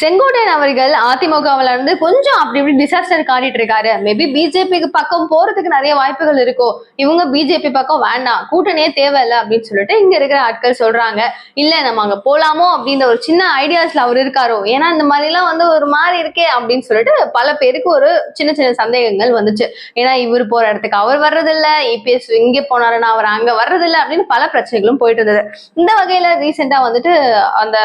செங்கோட்டையன் அவர்கள் அதிமுகவில் இருந்து கொஞ்சம் அப்படி இப்படி டிசாஸ்டர் காட்டிட்டு இருக்காரு. மேபி பிஜேபிக்கு பக்கம் போறதுக்கு நிறைய வாய்ப்புகள் இருக்கும் இவங்க பிஜேபி பக்கம் வேண்டாம். கூட்டணியே தேவையில்லை அப்படின்னு சொல்லிட்டு இங்க இருக்கிற ஆட்கள் சொல்றாங்க. இல்ல நம்ம அங்க போலாமோ அப்படின்ற ஒரு சின்ன ஐடியாஸ்ல அவர் இருக்காரோ? ஏன்னா இந்த மாதிரி எல்லாம் வந்து ஒரு மாதிரி இருக்கே அப்படின்னு சொல்லிட்டு பல பேருக்கு ஒரு சின்ன சின்ன சந்தேகங்கள் வந்துச்சு. ஏன்னா இவர் போற இடத்துக்கு அவர் வர்றதில்ல. இபிஎஸ் இங்க போனாருன்னா அவர் அங்க வர்றதில்ல அப்படின்னு பல பிரச்சனைகளும் போயிட்டு இருந்தது. இந்த வகையில ரீசெண்டா வந்துட்டு அந்த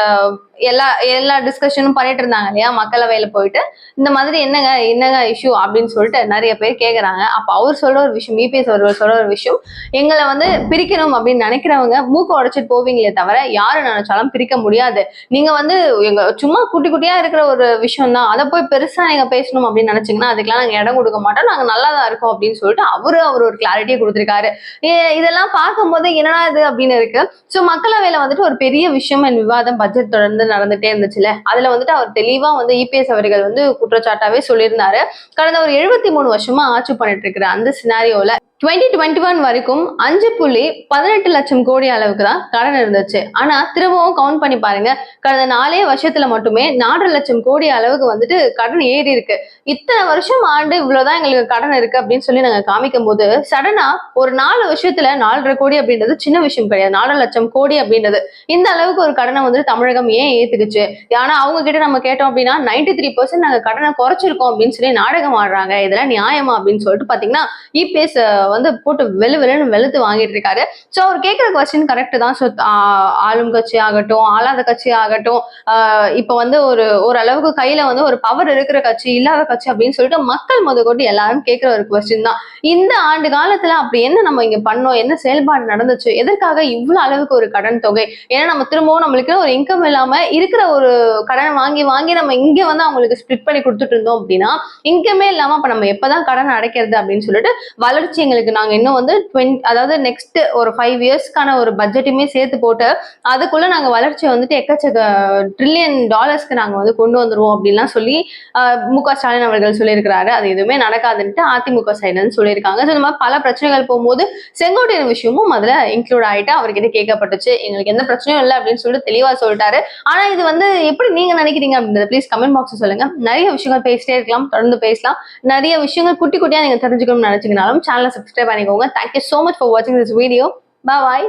எல்லா எல்லா டிஸ்கஷனும் பண்ணிட்டு இருந்தாங்க இல்லையா? மக்களவையில போயிட்டு இந்த மாதிரி என்னங்க என்னங்க இஷ்யூ அப்படின்னு சொல்லிட்டு நிறைய பேர் கேக்குறாங்க. அப்ப அவர் சொல்ற ஒரு விஷயம் இபிஎஸ் அவர்கள் சொல்ற ஒரு விஷயம் எங்களை வந்து பிரிக்கணும் அப்படின்னு நினைக்கிறவங்க மூக்க உடைச்சிட்டு போவீங்களே தவிர யாரு நினைச்சாலும் பிரிக்க முடியாது. நீங்க வந்து எங்க சும்மா குட்டி குட்டியா இருக்கிற ஒரு விஷயம் தான் அதை போய் பெருசா நீங்க பேசணும் அப்படின்னு நினைச்சீங்கன்னா அதுக்கெல்லாம் நாங்க இடம் கொடுக்க மாட்டோம். நாங்க நல்லா தான் இருக்கோம் அப்படின்னு சொல்லிட்டு அவரு அவர் ஒரு கிளாரிட்டியை கொடுத்திருக்காரு. ஏ- இதெல்லாம் பார்க்கும்போது என்னடா இது அப்படின்னு இருக்கு. சோ மக்களவையில வந்துட்டு ஒரு பெரிய விஷயம் என் விவாதம் பட்ஜெட் தொடர்ந்து நடந்துட்டே இருந்துச்சுல அதுல வந்துட்டு அவர் தெளிவா வந்து இபிஎஸ் அவர்கள் வந்து குற்றச்சாட்டாவே சொல்லியிருந்தாரு. கடந்த ஒரு எழுபத்தி மூணு வருஷமா ஆட்சி பண்ணிட்டு இருக்கிற அந்த சினாரியோல டுவெண்ட்டி டுவெண்ட்டி ஒன் வரைக்கும் அஞ்சு புள்ளி பதினெட்டு லட்சம் கோடி அளவுக்கு தான் கடன் இருந்துச்சு. ஆனா திரும்பவும் கவுண்ட் பண்ணி பாருங்க. கடந்த நாலே வருஷத்துல மட்டுமே நாலரை லட்சம் கோடி அளவுக்கு வந்துட்டு கடன் ஏறி இருக்கு. இத்தனை வருஷம் ஆண்டு இவ்வளவுதான் எங்களுக்கு கடன் இருக்கு அப்படின்னு சொல்லி நாங்க காமிக்கும் போது சடனா ஒரு நாலு வருஷத்துல நாலரை கோடி அப்படின்றது சின்ன விஷயம் கிடையாது. நாலரை லட்சம் கோடி அப்படின்றது. இந்த அளவுக்கு ஒரு கடனை வந்துட்டு தமிழகம் ஏன் ஏத்துக்குச்சு? ஆனா அவங்க கிட்ட நம்ம கேட்டோம் அப்படின்னா நைன்டி த்ரீ பர்சன்ட் நாங்க கடனை குறைச்சிருக்கோம் அப்படின்னு சொல்லி நாடகம் ஆடுறாங்க. இதெல்லாம் நியாயமா அப்படின்னு சொல்லிட்டு பாத்தீங்கன்னா இபிஎஸ் வந்து போட்டு வெளு வெளுன்னு வெளுத்து வாங்கிட்டு இருக்காரு ஸோ அவர் கேட்குற கொஸ்டின் கரெக்ட் தான். ஸோ ஆளும் கட்சி ஆகட்டும் ஆளாத கட்சி ஆகட்டும் இப்போ வந்து ஒரு ஓரளவுக்கு கையில வந்து ஒரு பவர் இருக்கிற கட்சி இல்லாத கட்சி அப்படின்னு சொல்லிட்டு மக்கள் முதற்கொண்டு எல்லாரும் கேட்குற ஒரு கொஸ்டின் தான். இந்த ஆண்டு காலத்துல அப்படி என்ன நம்ம இங்க பண்ணோம்? என்ன செயல்பாடு நடந்துச்சு? எதற்காக இவ்வளவு அளவுக்கு ஒரு கடன் தொகை? ஏன்னா நம்ம திரும்பவும் நம்மளுக்கு ஒரு இன்கம் இல்லாம இருக்கிற ஒரு கடன் வாங்கி வாங்கி நம்ம இங்க வந்து அவங்களுக்கு ஸ்ப்ளிட் பண்ணி கொடுத்துட்டு இருந்தோம் அப்படின்னா இன்கமே இல்லாம அப்ப நம்ம எப்பதான் கடன் அடைக்கிறது அப்படின்னு சொல்லிட்டு வளர்ச்சி எங்களுக்கு நாங்க இன்னும் வந்து டுவென் அதாவது நெக்ஸ்ட் ஒரு ஃபைவ் இயர்ஸ்க்கான ஒரு பட்ஜெட்டுமே சேர்த்து போட்டு அதுக்குள்ள நாங்க வளர்ச்சியை வந்துட்டு எக்கச்சக்க ட்ரில்லியன் டாலர்ஸ்க்கு நாங்க வந்து கொண்டு வந்துருவோம் அப்படின்லாம் சொல்லி மு க ஸ்டாலின் அவர்கள் சொல்லியிருக்கிறாரு. அது எதுவுமே நடக்காதுன்ட்டு அதிமுக சைடுன்னு சொல்லியிருக்காங்க. ஸோ இந்த மாதிரி பல பிரச்சனைகள் போகும்போது செங்கோட்டையன் விஷயமும் அதுல இன்க்ளூட் ஆயிட்டு அவர்கிட்ட கேட்கப்பட்டுச்சு. எங்களுக்கு எந்த பிரச்சனையும் இல்லை அப்படின்னு சொல்லிட்டு தெளிவா சொல்லிட்டாரு. ஆனா இது வந்து எப்படி நீங்க நினைக்கிறீங்க அப்படின்றத ப்ளீஸ் கமெண்ட் பாக்ஸ் சொல்லுங்க. நிறைய விஷயங்கள் பேசிட்டே இருக்கலாம் தொடர்ந்து பேசலாம். நிறைய விஷயங்கள் குட்டி குட்டியா நீங்க தெரிஞ்சுக்கணும்னு நினைச்சீங்கனாலும் சேனலை சப்ஸ்கிரைப் சப்ஸ்கிரைப் பண்ணிக்கோங்க. Thank you so much for வாட்சிங் திஸ் வீடியோ பாய்